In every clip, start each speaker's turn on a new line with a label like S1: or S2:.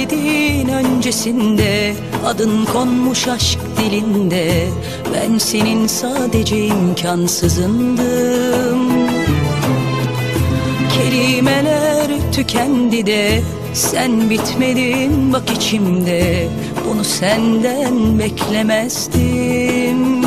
S1: hayaldin öncesinde Adın konmuş aşk dilinde. Ben senin sadece imkansızındım. Kelimeler tükendi de Sen bitmedin bak içimde. Bunu senden beklemezdim.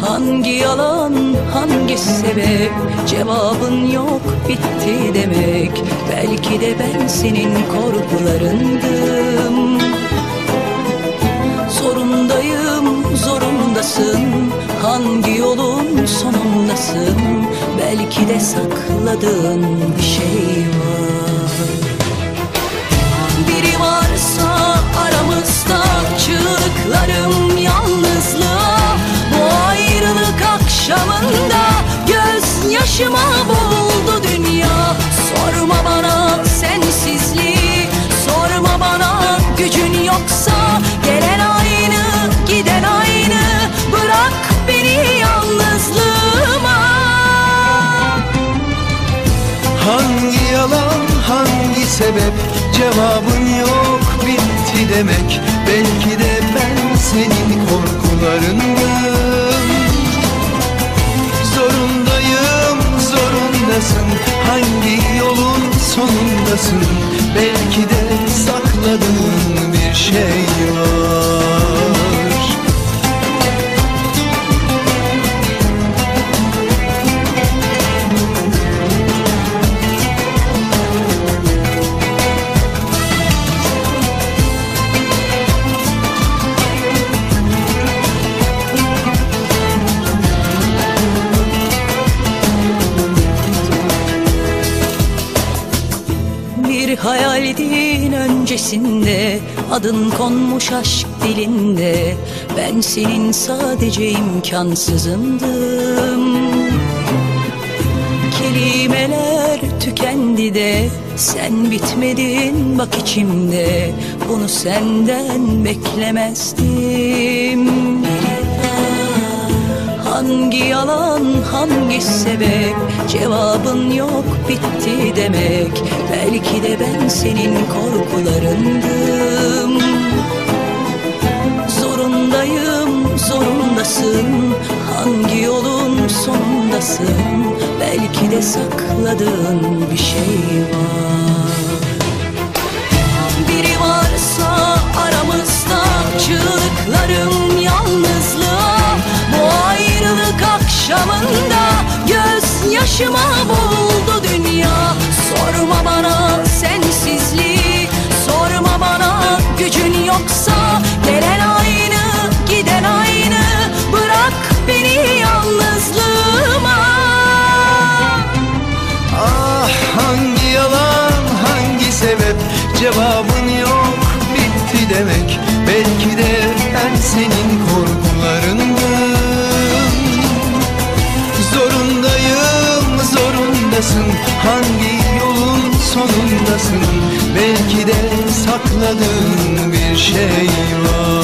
S1: Hangi yalan, hangi sebep? Cevabın yok, bitti demek. Belki de ben senin korkularındım. Zorundayım, zorundasın. Hangi yolun sonundasın? Belki de sakladığın bir şey var. Biri varsa aramızda çığlıklarım
S2: hangi sebep? Cevabın yok, bitti demek. Belki de ben senin korkularındım. Zorundayım, zorundasın. Hangi yolun sonundasın? Belki de sakladığın bir şey var
S1: hayaldin öncesinde Adın konmuş aşk dilinde. Ben senin sadece imkansızındım. Kelimeler tükendi de Sen bitmedin bak içimde. Bunu senden beklemezdim Hangi yalan, hangi sebep? Cevabın yok, bitti demek. Belki de ben senin korkularındım. Zorundayım, zorundasın. Hangi yolun sonundasın? Belki de sakladığın bir şey var gözyaşıma boğuldu dünya. Sorma bana sensizliği, sorma bana gücün yoksa. Gelen aynı, giden aynı, bırak beni yalnızlığıma.
S2: Ah hangi yalan hangi sebep? Cevabın yok bitti demek. Belki de ben senin sonundasın Belki de sakladığın bir şey var